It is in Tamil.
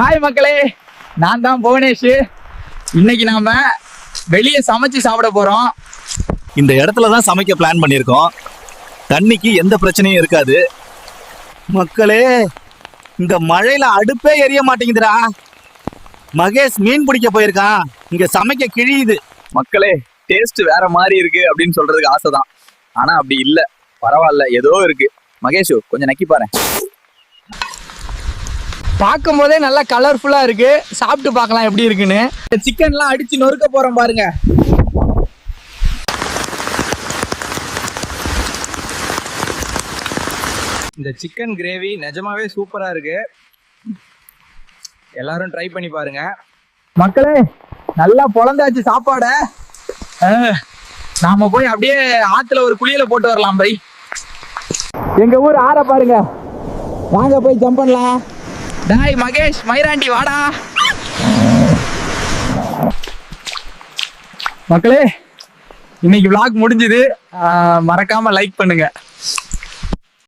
ஹாய் மக்களே. நான் தான் புவனேஷ். இன்னைக்கு நாம வெளியே சமைச்சு சாப்பிட போறோம். இந்த இடத்துல தான் சமைக்க பிளான் பண்ணியிருக்கோம். தண்ணிக்கு எந்த பிரச்சனையும் இருக்காது. மக்களே இந்த மழையில அடுப்பே எரிய மாட்டேங்குதுடா. மகேஷ் மீன் பிடிக்க போயிருக்கான். இங்க சமைக்க கிழியுது. மக்களே டேஸ்ட் வேற மாதிரி இருக்கு அப்படின்னு சொல்றதுக்கு ஆசை தான் ஆனா அப்படி இல்ல. பரவாயில்ல ஏதோ இருக்கு. மகேஷு கொஞ்சம் நக்கி பாரு. பார்க்கும் போதே நல்லா கலர்ஃபுல்லாக இருக்கு. சாப்பிட்டு பார்க்கலாம் எப்படி இருக்குன்னு. சிக்கன்லாம் அடிச்சு நொறுக்க போகிறோம் பாருங்க. இந்த சிக்கன் கிரேவி நிஜமாவே சூப்பராக இருக்கு. எல்லாரும் ட்ரை பண்ணி பாருங்க. மக்களே நல்லா பொழந்தாச்சு சாப்பாட. நாம போய் அப்படியே ஆத்துல ஒரு குளியல போட்டு வரலாம் பை. எங்க ஊர் ஆற பாருங்க. வாங்க போய் ஜம்ப் பண்ணலாம். டாய் மகேஷ் மயிராண்டி வாடா. மக்களே இன்னைக்கு விளாக் முடிஞ்சுது. ஆஹ் மறக்காம லைக் பண்ணுங்க.